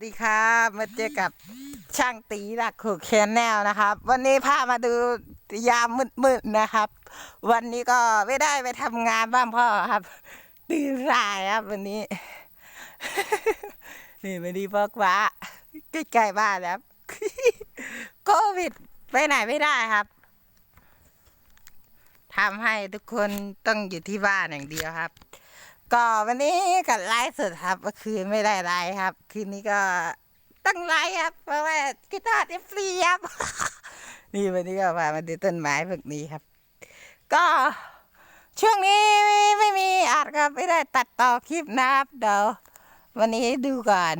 สวัสดีครับมาเจอกับช่างตีหลักขู่แคนแนลนะครับ วันนี้พามาดูยามมืดๆนะครับ วันนี้ก็ไม่ได้ไปทำงานบ้างพ่อครับตื่นสายครับวันนี้ นี่วันนี้พ่อกว่าใกล้ๆบ้านแล้วโควิดไปไหนไม่ได้ครับทำให้ทุกคนต้องอยู่ที่บ้านอย่างเดียวครับ ก็วันนี้กัดไลฟ์สดครับเมื่อคืนไม่ได้ไลฟ์ครับ คืนนี้ก็ต้องไลฟ์ครับ เพราะว่ากีตาร์ที่ฟรีครับ นี่วันนี้ก็มามาดูต้นไม้พวกนี้ครับ ก็ช่วงนี้ไม่มีอัดครับไม่ได้ตัดต่อคลิปนะครับเดี๋ยววันนี้ดูก่อน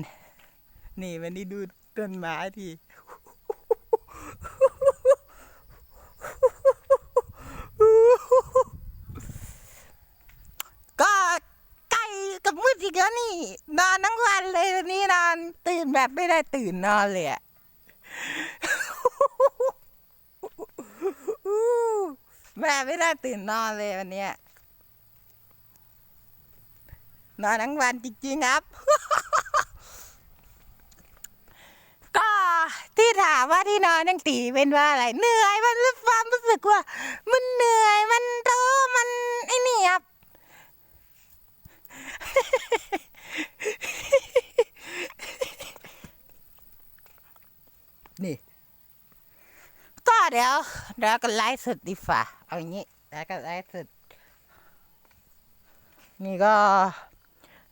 นี่วันนี้ดูต้นไม้ที ก็ใกล้กับมืดอีกแล้วนี่ นอนทั้งวันเลยวันนี้นอน ตื่นแบบไม่ได้ตื่นนอนเลยอะแบบไม่ได้ตื่นนอนเลยวันเนี้ยนอนทั้งวันจริงๆครับ ก็ที่ถามว่าที่นอนยังตีเป็นว่าอะไร เหนื่อยมันรู้ความรู้สึกว่า มันเหนื่อยมันท้อมันไอ้นี่ครับ นี่ก็เดี๋ยวเดี๋ยวก็ไลฟ์สดดีฝ่าเอาอย่างนี้แล้วก็ไลฟ์สดนี่ก็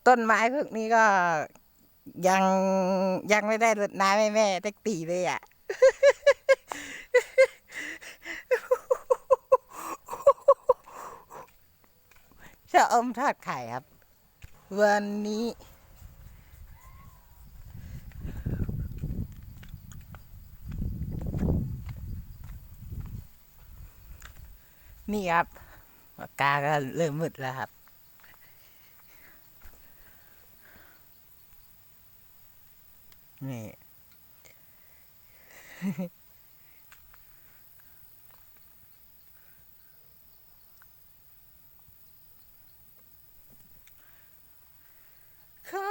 ต้นไม้พวกนี้ก็ยังยังไม่ได้รดน้ำให้แม่ตักตีเลยอะชะอมทอดไข่ครับ วันนี้ นี่ครับปากกาก็เริ่มมืดแล้วครับนี่เขา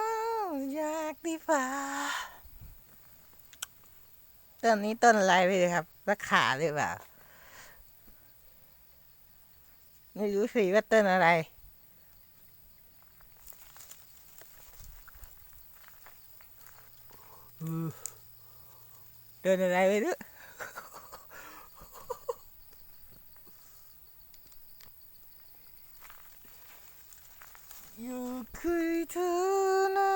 อยากดีฟ้าต้นนี้ต้นอะไรไปเลยครับรักขาหรือเปล่า ไม่รู้สิว่าต้นอะไรอือต้นอะไรไม่รู้อยู่คุยเธอนะ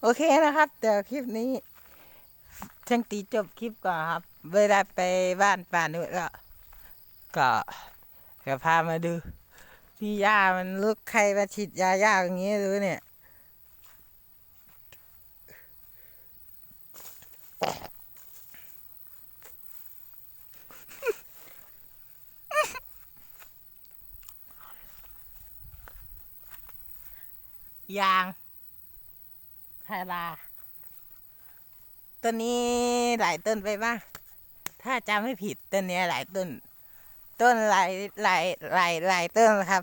โอเคนะครับ เดี๋ยวคลิปนี้ช่างตีจบคลิปก่อนครับ เวลาไปบ้านป่านุแล้ว ก็ก็พามาดู ที่ย่ามันลุกใครมาฉีดยาย่าอย่างงี้รู้เนี่ยยางพาราต้นนี้หลายต้นไปบ้างถ้าจำไม่ผิดต้นนี้หลายต้น ต้นหลายหลายหลายหลายต้นครับ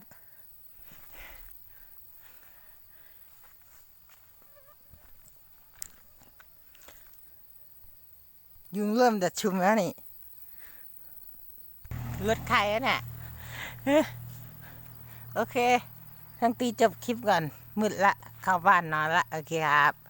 ยุงเริ่มดัดชุมแล้วนี่รถใครอะเนี่ยเฮ้ยโอเคทั้งตีจบคลิปก่อนมืดละเข้าบ้านนอนละ โอเคครับ